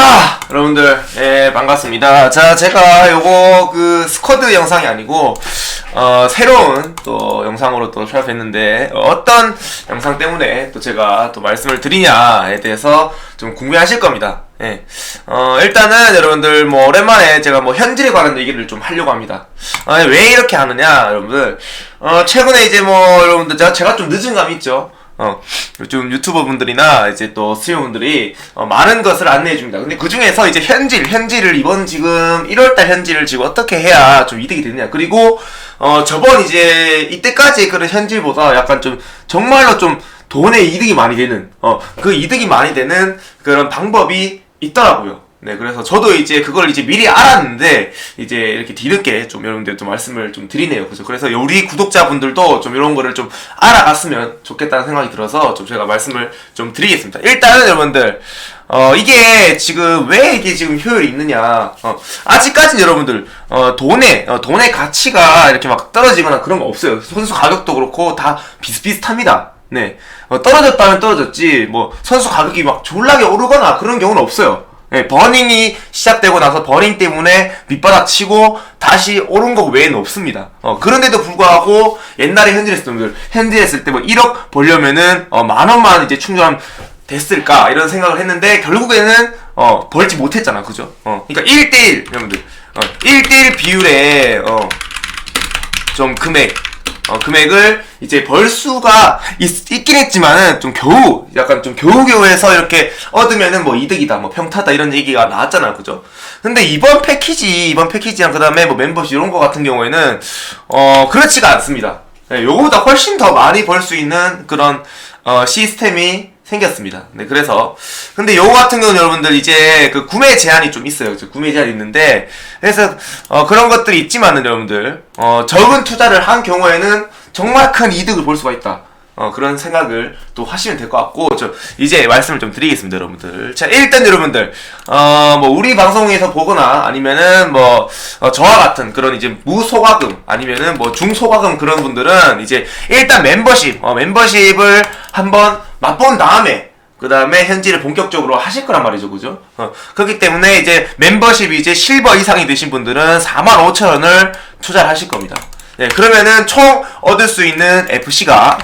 자, 여러분들, 예, 반갑습니다. 자, 제가 요거 그 스쿼드 영상이 아니고, 어, 새로운 또 영상으로 또 취합했는데, 어떤 영상 때문에 또 제가 또 말씀을 드리냐에 대해서 좀 궁금해하실 겁니다. 예. 어, 일단은 여러분들 뭐 오랜만에 제가 뭐 현질에 관한 얘기를 좀 하려고 합니다. 어, 왜 이렇게 하느냐, 여러분들. 어, 최근에 이제 뭐 여러분들 제가, 제가 좀 늦은 감이 있죠. 어, 요즘 유튜버 분들이나 이제 또 수요 분들이 어, 많은 것을 안내해 줍니다. 근데 그 중에서 이제 현질, 현질을 이번 지금 1월달 현질을 지금 어떻게 해야 좀 이득이 되느냐. 그리고 어, 저번 이제 이때까지 그런 현질보다 약간 좀 정말로 좀 돈에 이득이 많이 되는, 어, 그 이득이 많이 되는 그런 방법이 있더라고요. 네, 그래서 저도 이제 그걸 이제 미리 알았는데, 이제 이렇게 뒤늦게 좀 여러분들 좀 말씀을 좀 드리네요. 그죠? 그래서 우리 구독자분들도 좀 이런 거를 좀 알아갔으면 좋겠다는 생각이 들어서 좀 제가 말씀을 좀 드리겠습니다. 일단은 여러분들, 어, 이게 지금 왜 이게 지금 효율이 있느냐, 어, 아직까지는 여러분들, 어, 돈의, 어, 돈의 가치가 이렇게 막 떨어지거나 그런 거 없어요. 선수 가격도 그렇고 다 비슷비슷합니다. 네. 어, 떨어졌다면 떨어졌지, 뭐, 선수 가격이 막 졸라게 오르거나 그런 경우는 없어요. 네, 버닝이 시작되고 나서 버닝 때문에 밑바닥 치고 다시 오른 거 외에는 없습니다. 어, 그런데도 불구하고 옛날에 현질했을 분들, 현질했을 때 뭐 1억 벌려면은, 어, 만 원만 이제 충전 됐을까? 이런 생각을 했는데, 결국에는, 어, 벌지 못했잖아. 그죠? 어, 그러니까 1대1, 여러분들. 어, 1대1 비율에, 어, 좀 금액, 어, 금액을 이제 벌 수가 있, 있긴 했지만은 좀 겨우 약간 좀 겨우겨우 해서 이렇게 얻으면은 뭐 이득이다 뭐 평타다 이런 얘기가 나왔잖아 그죠? 근데 이번 패키지 이번 패키지랑 그 다음에 뭐 멤버십 이런 거 같은 경우에는 어 그렇지가 않습니다. 네, 요거보다 훨씬 더 많이 벌 수 있는 그런 어, 시스템이 생겼습니다. 네, 그래서 근데 요거 같은 경우는 여러분들 이제 그 구매 제한이 좀 있어요. 저 구매 제한이 있는데 그래서 어, 그런 것들이 있지만은 여러분들 어, 적은 투자를 한 경우에는 정말 큰 이득을 볼 수가 있다. 어, 그런 생각을 또 하시면 될 것 같고, 저, 이제 말씀을 좀 드리겠습니다, 여러분들. 자, 일단 여러분들, 어, 뭐, 우리 방송에서 보거나, 아니면은, 뭐, 어, 저와 같은 그런 이제 무소가금, 아니면은 뭐, 중소가금 그런 분들은 이제, 일단 멤버십, 어, 멤버십을 한번 맛본 다음에, 그 다음에 현질을 본격적으로 하실 거란 말이죠, 그죠? 어, 그렇기 때문에 이제 멤버십이 이제 실버 이상이 되신 분들은 45,000원을 투자를 하실 겁니다. 네, 그러면은 총 얻을 수 있는 FC가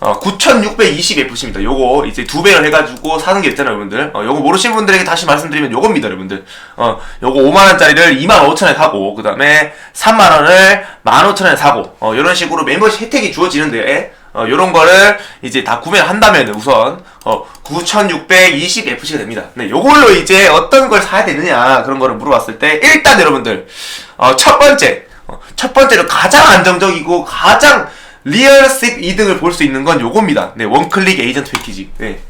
어, 9620FC입니다. 요거 이제 두 배를 해가지고 사는 게 있잖아요, 여러분들. 어, 요거 모르시는 분들에게 다시 말씀드리면 요겁니다, 여러분들. 어, 요거 5만원짜리를 25,000원에 사고, 그 다음에 3만원을 15,000원에 사고, 어, 요런 식으로 멤버십 혜택이 주어지는데, 어, 요런 거를 이제 다 구매를 한다면 우선, 어, 9620FC가 됩니다. 네, 요걸로 이제 어떤 걸 사야 되느냐, 그런 거를 물어봤을 때, 일단 여러분들, 어, 첫 번째, 어, 첫 번째로 가장 안정적이고 가장 리얼십 이득을 볼 수 있는 건 요겁니다. 네, 원클릭 에이전트 패키지. 네.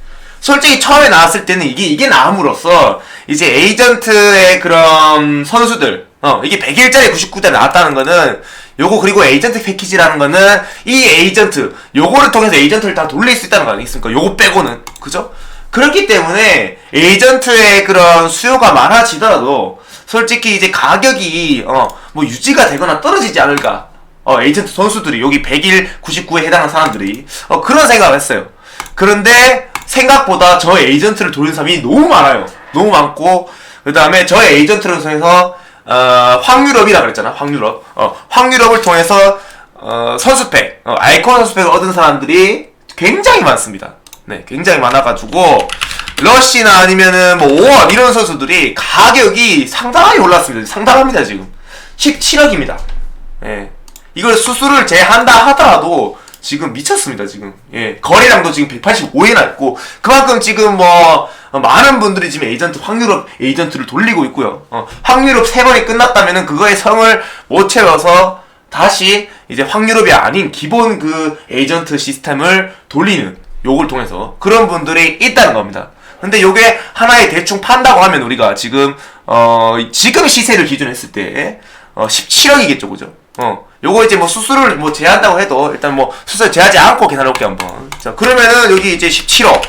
솔직히 처음에 나왔을 때는 이게, 이게 나옴으로써, 이제 에이전트의 그런 선수들, 어, 이게 100일짜리 99대 나왔다는 거는, 요거 그리고 에이전트 패키지라는 거는, 이 에이전트, 요거를 통해서 에이전트를 다 돌릴 수 있다는 거 아니겠습니까? 요거 빼고는. 그죠? 그렇기 때문에, 에이전트의 그런 수요가 많아지더라도, 솔직히 이제 가격이, 어, 뭐 유지가 되거나 떨어지지 않을까. 어, 에이전트 선수들이 여기 100일 99에 해당하는 사람들이 어, 그런 생각을 했어요. 그런데 생각보다 저 에이전트를 돌리는 사람이 너무 많아요. 너무 많고 그 다음에 저 에이전트를 통해서 어, 황유럽이라 그랬잖아. 황유럽. 어, 황유럽을 통해서 어, 선수팩, 어, 아이콘 선수팩을 얻은 사람들이 굉장히 많습니다. 네, 굉장히 많아가지고 러시나 아니면은 뭐 5원 이런 선수들이 가격이 상당하게 올랐습니다. 상당합니다 지금 17억입니다. 예. 이걸 수수를 제한다 하더라도 지금 미쳤습니다 지금 예 거래량도 지금 185회나 있고 그만큼 지금 뭐 어, 많은 분들이 지금 에이전트 확률업 에이전트를 돌리고 있고요 어, 확률업 세 번이 끝났다면은 그거의 성을 못 채워서 다시 이제 확률업이 아닌 기본 그 에이전트 시스템을 돌리는 요걸 통해서 그런 분들이 있다는 겁니다 근데 요게 하나의 대충 판다고 하면 우리가 지금 어 지금 시세를 기준 했을 때 어, 17억이겠죠, 그죠? 어, 요거 이제 뭐 수수료를 뭐 제한다고 해도 일단 뭐 수수료 제하지 않고 계산해 볼게요, 한번. 자, 그러면은 여기 이제 17억.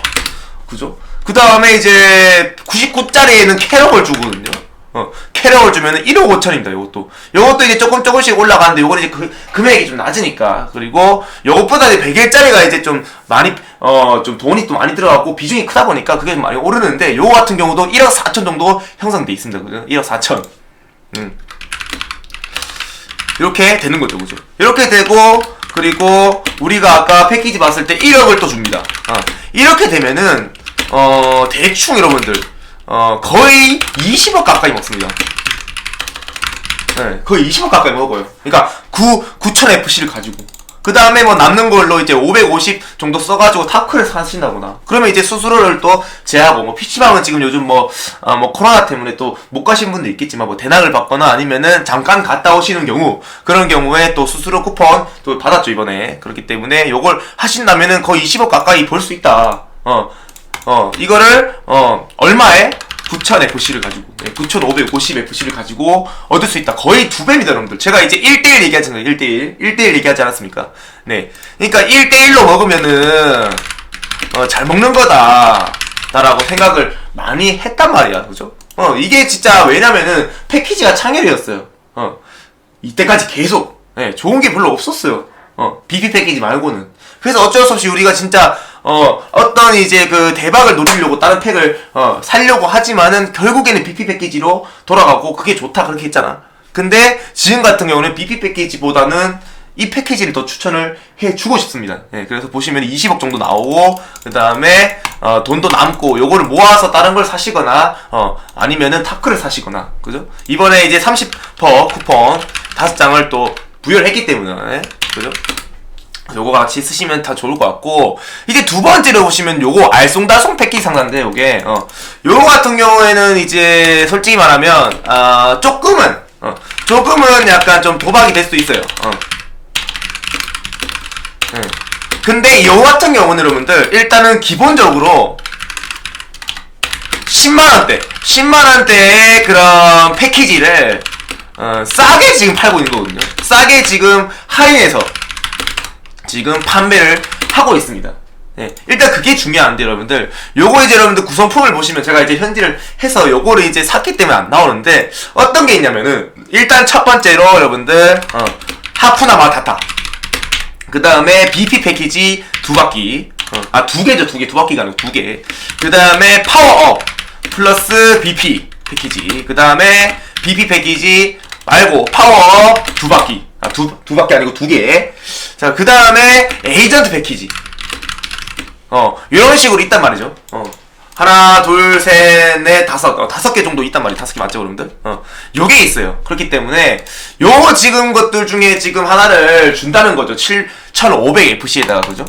그죠? 그 다음에 이제 99짜리에는 캐럭을 주거든요. 어, 캐럭을 주면은 1억 5천입니다, 요것도. 요것도 이제 조금 조금씩 올라가는데 요거는 이제 그, 금액이 좀 낮으니까. 그리고 요것보다 이제 100일짜리가 이제 좀 많이, 어, 좀 돈이 또 많이 들어가고 비중이 크다 보니까 그게 좀 많이 오르는데 요거 같은 경우도 1억 4천 정도 형성돼 있습니다. 그죠? 1억 4천. 음. 이렇게 되는 거죠. 그죠? 이렇게 되고 그리고 우리가 아까 패키지 봤을 때 1억을 또 줍니다. 어, 이렇게 되면은 어, 대충 여러분들 어, 거의 20억 가까이 먹습니다. 네, 거의 20억 가까이 먹어요. 그러니까 9, 9000FC를 가지고. 그 다음에 뭐 남는 걸로 이제 550 정도 써가지고 타크를 사신다거나. 그러면 이제 수수료를 또 제하고, 뭐 PC방은 지금 요즘 뭐, 아, 뭐 코로나 때문에 또 못 가신 분도 있겠지만 뭐 대낙을 받거나 아니면은 잠깐 갔다 오시는 경우, 그런 경우에 또 수수료 쿠폰 또 받았죠, 이번에. 그렇기 때문에 요걸 하신다면은 거의 20억 가까이 벌 수 있다. 어, 어, 이거를, 어, 얼마에? 9000FC를 가지고, 9550FC를 가지고 얻을 수 있다. 거의 두 배입니다, 여러분들. 제가 이제 1대1 얘기하지 않아요, 1대1. 1대1 얘기하지 않았습니까? 네. 그러니까 1대1로 먹으면은, 어, 잘 먹는 거다. 라고 생각을 많이 했단 말이야. 그죠? 어, 이게 진짜 왜냐면은 패키지가 창렬이었어요. 어, 이때까지 계속, 예, 좋은 게 별로 없었어요. 어, 비비 패키지 말고는. 그래서 어쩔 수 없이 우리가 진짜, 어, 어떤 이제 그 대박을 노리려고 다른 팩을, 어, 살려고 하지만은 결국에는 BP 패키지로 돌아가고 그게 좋다 그렇게 했잖아. 근데 지금 같은 경우는 BP 패키지보다는 이 패키지를 더 추천을 해 주고 싶습니다. 예, 그래서 보시면 20억 정도 나오고 그 다음에 어, 돈도 남고 요거를 모아서 다른 걸 사시거나 어, 아니면은 타크를 사시거나 그죠? 이번에 이제 30% 쿠폰 다섯 장을 또 부여를 했기 때문에 그죠? 요거 같이 쓰시면 다 좋을 것 같고 이제 두 번째로 보시면 요거 알쏭달쏭 패키지 상자인데 요게 어. 요거 같은 경우에는 이제 솔직히 말하면 아 조금은 어 조금은 약간 좀 도박이 될 수도 있어요 어. 예. 근데 요 같은 경우는 여러분들 일단은 기본적으로 10만원대 10만원대의 그런 패키지를 어, 싸게 지금 팔고 있는 거거든요. 싸게 지금 할인해서 지금 판매를 하고 있습니다 네, 일단 그게 중요한데 여러분들 요거 이제 여러분들 구성품을 보시면 제가 이제 현질을 해서 요거를 이제 샀기 때문에 안 나오는데 어떤 게 있냐면은 일단 첫 번째로 여러분들 어, 하프나 마타타 그 다음에 BP 패키지 두 바퀴. 어, 아, 두 개죠, 두 개. 두 바퀴가 아니고 두 개. 그 다음에 파워업 플러스 BP 패키지. 그 다음에 BP 패키지 말고 파워업 두 바퀴. 아, 두, 두 바퀴 아니고 두 개. 자, 그 다음에 에이전트 패키지. 어, 이런 식으로 있단 말이죠. 어. 하나, 둘, 셋, 넷, 다섯. 어, 다섯 개 정도 있단 말이에요. 다섯 개 맞죠, 여러분들? 어. 요게 있어요. 그렇기 때문에, 요 지금 것들 중에 지금 하나를 준다는 거죠. 7,500FC에다가, 그죠?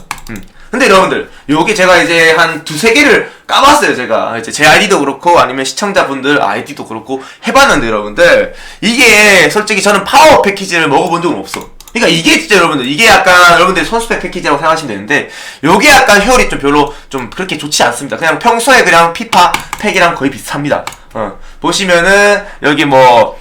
음. 근데 여러분들, 요게 제가 이제 한 두세 개를 까봤어요, 제가. 이제 제 아이디도 그렇고, 아니면 시청자분들 아이디도 그렇고, 해봤는데, 여러분들. 이게, 솔직히 저는 파워 패키지를 먹어본 적은 없어. 그러니까 이게 진짜 여러분들 이게 약간 여러분들 선수팩 패키지라고 생각하시면 되는데 요게 약간 효율이 좀 별로 좀 그렇게 좋지 않습니다. 그냥 평소에 그냥 피파 팩이랑 거의 비슷합니다. 어. 보시면은 여기 뭐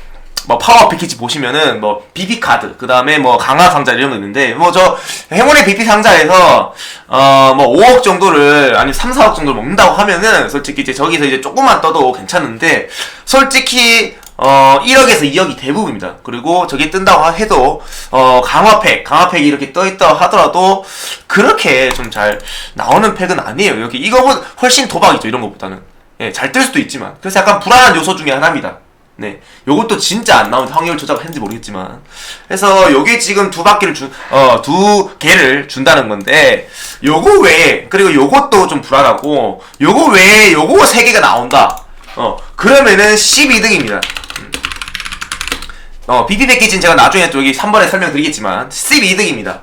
뭐 파워 패키지 보시면은 뭐 BB 카드 그 다음에 뭐 강화 상자 이런 거 있는데 뭐 저 행운의 BP 상자에서 어 뭐 5억 정도를 아니 3, 4억 정도를 먹는다고 하면은 솔직히 이제 저기서 이제 조금만 떠도 괜찮은데 솔직히 어 1억에서 2억이 대부분입니다. 그리고 저게 뜬다고 해도 어 강화팩, 강화팩이 이렇게 떠 있다 하더라도 그렇게 좀 잘 나오는 팩은 아니에요. 여기 이거보다 훨씬 도박이죠. 이런 것보다는 예, 잘 뜰 수도 있지만 그래서 약간 불안한 요소 중에 하나입니다. 네, 요것도 진짜 안 나온 확률 조작을 했는지 모르겠지만 그래서 요게 지금 두 바퀴를 준, 어, 두 개를 준다는 건데 요거 외에 그리고 요것도 좀 불안하고 요거 외에 요거 세 개가 나온다. 어, 그러면은 12등입니다. 어, BP 패키지는 제가 나중에 또 여기 3번에 설명드리겠지만 12등입니다.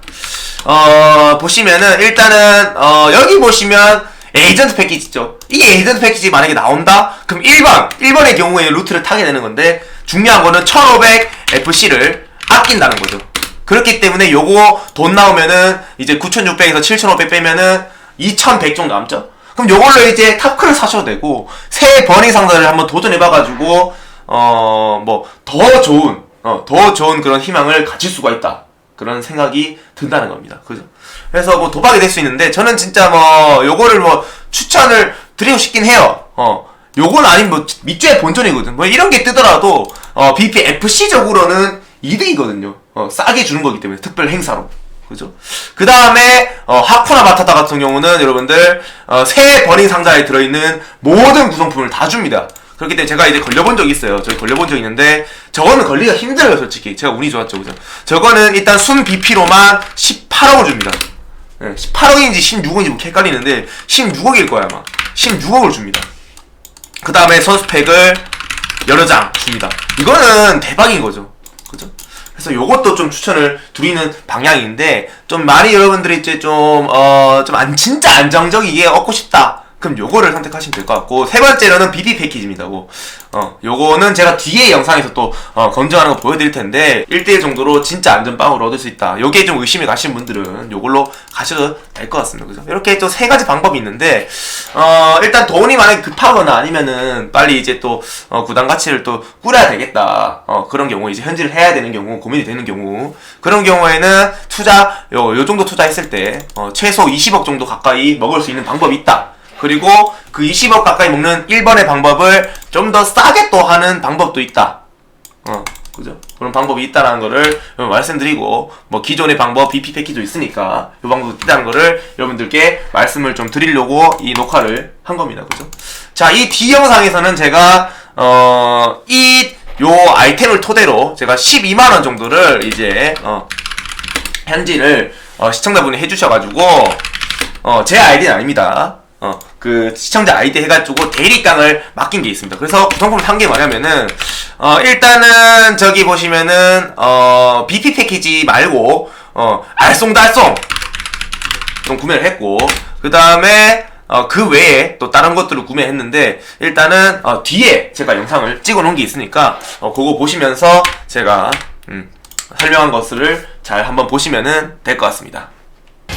어, 보시면은 일단은 어, 여기 보시면 에이전트 패키지죠. 이게 에이전트 패키지 만약에 나온다? 그럼 1번, 1번의 경우에 루트를 타게 되는 건데 중요한 거는 1500FC를 아낀다는 거죠. 그렇기 때문에 요거 돈 나오면은 이제 9600에서 7500 빼면은 2100 정도 남죠. 그럼 요걸로 이제 탑클을 사셔도 되고 새 버닝 상자를 한번 도전해 봐 가지고 어 뭐 더 좋은 어 더 좋은 그런 희망을 가질 수가 있다 그런 생각이 든다는 겁니다. 그죠? 그래서 뭐 도박이 될 수 있는데 저는 진짜 뭐 요거를 뭐 추천을 드리고 싶긴 해요. 어 요건 아닌 뭐 밑줄의 본전이거든. 뭐 이런 게 뜨더라도 어 BP FC 적으로는 이득이거든요. 어 싸게 주는 거기 때문에 특별 행사로. 그죠? 그 다음에 어, 하쿠나 마타타 같은 경우는 여러분들 어, 새 버닝 상자에 들어있는 모든 구성품을 다 줍니다. 그렇기 때문에 제가 이제 걸려본 적이 있어요. 저희 걸려본 적이 있는데 저거는 걸리기가 힘들어요, 솔직히. 제가 운이 좋았죠, 그죠? 저거는 일단 순 BP로만 18억을 줍니다. 네, 18억인지 16억인지 뭐 헷갈리는데 16억일 거야 아마. 16억을 줍니다. 그 다음에 선수팩을 여러 장 줍니다. 이거는 대박인 거죠. 그죠? 그래서 요것도 좀 추천을 드리는 방향인데, 좀 많이 여러분들이 이제 좀, 어, 좀 안, 진짜 안정적이게 얻고 싶다. 그럼 요거를 선택하시면 될 것 같고, 세 번째로는 BB 패키지입니다고. 어, 요거는 제가 뒤에 영상에서 또, 어, 검증하는 거 보여드릴 텐데, 1대1 정도로 진짜 안전빵으로 얻을 수 있다. 요게 좀 의심이 가신 분들은 요걸로 가셔도 될 것 같습니다. 그죠? 이렇게 또 세 가지 방법이 있는데, 어, 일단 돈이 만약에 급하거나 아니면은 빨리 이제 또, 어, 구단 가치를 또 꾸려야 되겠다. 어, 그런 경우, 이제 현질을 해야 되는 경우, 고민이 되는 경우, 그런 경우에는 투자, 요, 요 정도 투자했을 때, 어, 최소 20억 정도 가까이 먹을 수 있는 방법이 있다. 그리고 그 20억 가까이 먹는 1번의 방법을 좀 더 싸게 또 하는 방법도 있다. 어, 그죠? 그런 방법이 있다는 거를 말씀드리고, 뭐 기존의 방법, BP 패키지도 있으니까, 이 방법도 있다는 거를 여러분들께 말씀을 좀 드리려고 이 녹화를 한 겁니다. 그죠? 자, 이 D 영상에서는 제가, 어, 이, 요 아이템을 토대로 제가 12만원 정도를 이제, 어, 현질을, 어, 시청자분이 해주셔가지고, 어, 제 아이디는 아닙니다. 어, 그 시청자 아이디 해가지고 대리깡을 맡긴 게 있습니다. 그래서 구성품을 산게 뭐냐면은, 어, 일단은 저기 보시면은, 어, BP 패키지 말고, 어, 알쏭달쏭 좀 구매를 했고, 그 다음에, 어, 그 외에 또 다른 것들을 구매했는데, 일단은, 어, 뒤에 제가 영상을 찍어 놓은 게 있으니까, 어, 그거 보시면서 제가, 음, 설명한 것을 잘 한번 보시면은 될것 같습니다.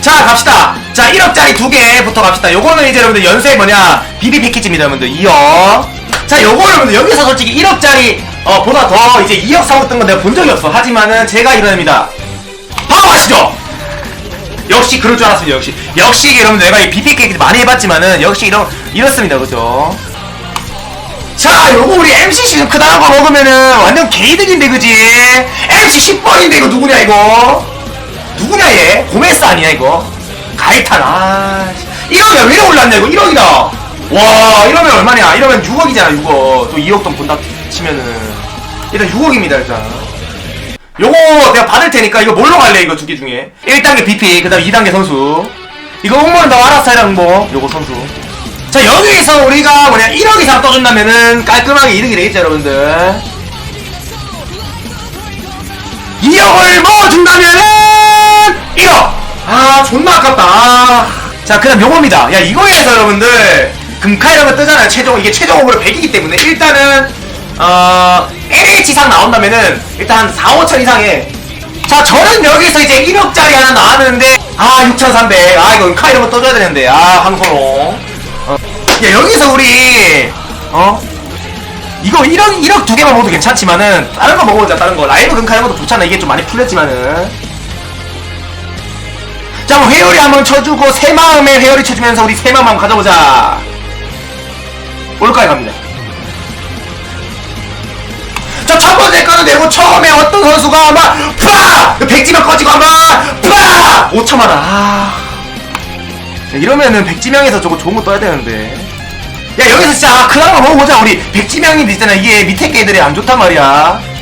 자 갑시다. 자 1억짜리 두 개부터 갑시다. 요거는 이제 여러분들 연세 뭐냐? 비비 패키지입니다 여러분들. 2억. 자 요거 여러분들 여기서 솔직히 1억짜리 어 보다 더 이제 2억 사먹었던 건 내가 본 적이 없어. 하지만은 제가 이러냅니다. 바로 가시죠. 역시 그럴 줄 알았습니다 역시. 역시 여러분들 내가 이 비비 패키지 많이 해봤지만은 역시 이런 이렇습니다 그죠? 자 요거 우리 MCC 좀 크다란 거 먹으면은 완전 개이득인데 그지? MC 10번인데 이거 누구냐 이거 누구냐 얘? 고메스 아니야 이거? 가이탄 아 씨. 1억이야 왜 올랐냐 이거? 1억이다. 와 이러면 얼마냐? 이러면 6억이잖아 6억. 또 2억 돈 본다 치면은. 일단 6억입니다 일단. 요거 내가 받을 테니까 이거 뭘로 갈래 이거 두 개 중에? 1단계 BP 그 다음 2단계 선수. 이거 응모는 너 알아서 해라 응모. 요거 선수. 자 여기에서 우리가 뭐냐 1억 이상 떠준다면은 깔끔하게 이득이 되겠죠 여러분들. 2억을 먹어준다면은 1억! 아, 존나 아깝다. 아. 자, 그 다음 요겁니다. 야, 이거에서 여러분들, 금카 이런 거 뜨잖아요. 최종, 이게 최종 오버로 100이기 때문에, 일단은, 어, LH 이상 나온다면은, 일단 한 4, 5천 이상에. 자, 저는 여기서 이제 1억짜리 하나 나왔는데, 아, 6,300. 아, 이거 금카 이런 거 떠줘야 되는데, 아, 항소로. 어. 야, 여기서 우리, 어? 이거 1억, 1억 두 개만 먹어도 괜찮지만은, 다른 거 먹어보자, 다른 거. 라이브 금카 이런 것도 좋잖아. 이게 좀 많이 풀렸지만은. 자, 그럼 회오리 한번 쳐주고 새 마음에 회오리 쳐주면서 우리 새 마음 한번 가져보자. 올까요 갑니다. 자, 첫 번째 거는 내고 처음에 어떤 선수가 막 푸아! 백지명 꺼지고 한번 푸아! 5천만 원. 아. 자, 이러면은 백지명에서 저거 좋은 거 떠야 되는데. 야, 여기서 진짜 아, 그나마 먹어보자. 우리 백지명이 있잖아. 이게 밑에 게들이 안 좋단 말이야. 야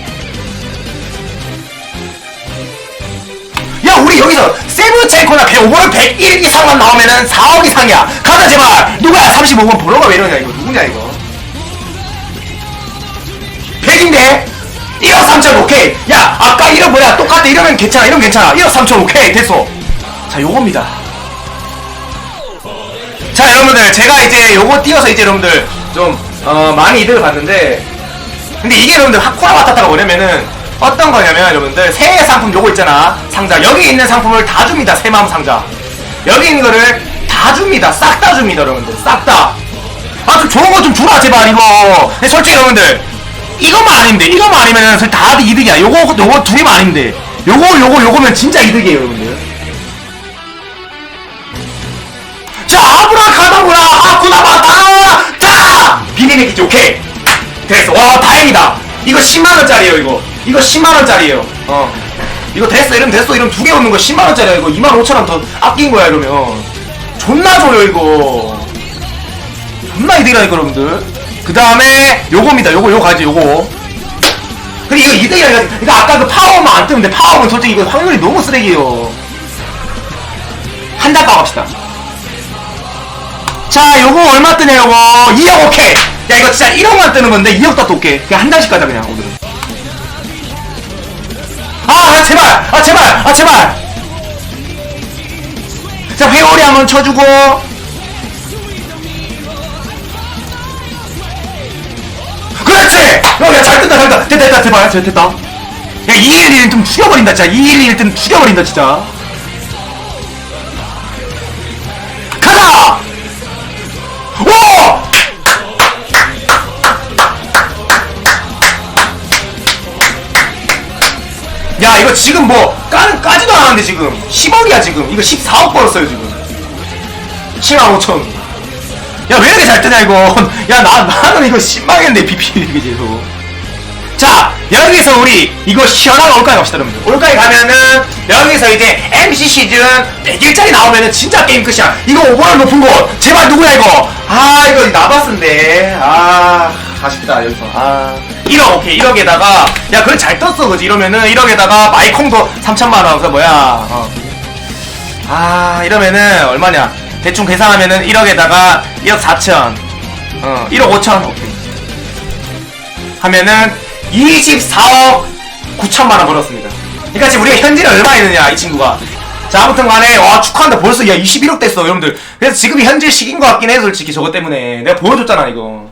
여기서 세븐체코나 105번 101 이상만 나오면은 4억 이상이야. 가자 제발. 누구야? 35번 번호가 왜 이러냐 이거. 누구냐 이거? 100인데? 1억 3천 오케이. 야 아까 1억 뭐야? 똑같아. 이러면 괜찮아. 이러면 괜찮아. 1억 3천 오케이. 됐어. 자 요겁니다. 자 여러분들. 제가 이제 요거 띄워서 이제 여러분들 좀 어, 많이 이득을 봤는데 근데 이게 여러분들 하쿠라 마타타가 뭐냐면은 어떤 거냐면 여러분들 새 상품 요거 있잖아. 상자. 여기 있는 상품을 다 줍니다 새마음 상자. 여기 있는 거를 다 줍니다. 싹 다 줍니다 여러분들. 싹다 아 좀 좋은 거 좀 주라 제발 이거. 근데 솔직히 여러분들 이것만 아닌데 이것만 아니면은 사실 다 이득이야. 요거 요거 두 개만 아닌데. 요거 요거 요거면 진짜 이득이에요 여러분들. 자 아브라카다브라. 아쿠나바다. 자 비니메키지. 오케이. 됐어. 와 다행이다. 이거 10만원짜리에요 이거 이거 10만원짜리에요. 어. 이거 됐어 이러면 됐어. 이러면 두 개 얻는 거 10만원짜리야 이거. 2만 5천원 더 아낀 거야 이러면. 존나 줘요 이거. 존나 이득이라니까 여러분들. 그 다음에 요겁니다. 요거 요거 가지 요거. 그리고 이거 이득이야 이거. 이거 아까 그 파워만 안돼 파워는 솔직히 이거 확률이 너무 쓰레기예요. 한달 까갑시다. 자 요거 얼마 뜨냐 요거? 2억 오케이. 야 이거 진짜 1억만 뜨는 건데 2억 다 쏠게. 그냥 한 달씩 가자 그냥 오늘은 아, 아 제발! 아 제발! 아 제발! 자 회오리 한번 쳐주고. 그렇지! 야잘 뜬다 잘 뜬다. 됐다 됐다 제발 됐다. 야 211좀 죽여버린다 진짜. 211좀 죽여버린다 진짜 지금 뭐 까, 까지도 않았는데 지금. 10억이야 지금. 이거 14억 벌었어요 지금. 7만 5천. 야왜 이렇게 잘 뜨냐 이거 야 나, 나는 이거 10망했네 BP 이게 계속. 자 여기서 우리 이거 시원하게 올까에 갑시다 여러분들. 올까에 가면은 여기서 이제 MC 시즌 100일짜리 나오면은 진짜 게임 끝이야. 이거 5번원 높은 거 제발 누구야 이거? 아 이거 나봤는데. 아 아쉽다 여기서. 아 1억 오케이 1억에다가 야 그래 잘 떴어 그지 이러면은 1억에다가 마이콩도 3천만원 그 뭐야 어. 아 이러면은 얼마냐 대충 계산하면은 1억에다가 1억 4천 어 1억 5천 오케이 하면은 24억 9천만 원 벌었습니다. 그러니까 지금 우리가 현질을 얼마 했느냐 이 친구가. 자 아무튼 간에 와 축하한다 벌써 야 21억 됐어 여러분들. 그래서 지금이 현질 시기인 것 같긴 해 솔직히 저것 때문에 내가 보여줬잖아 이거.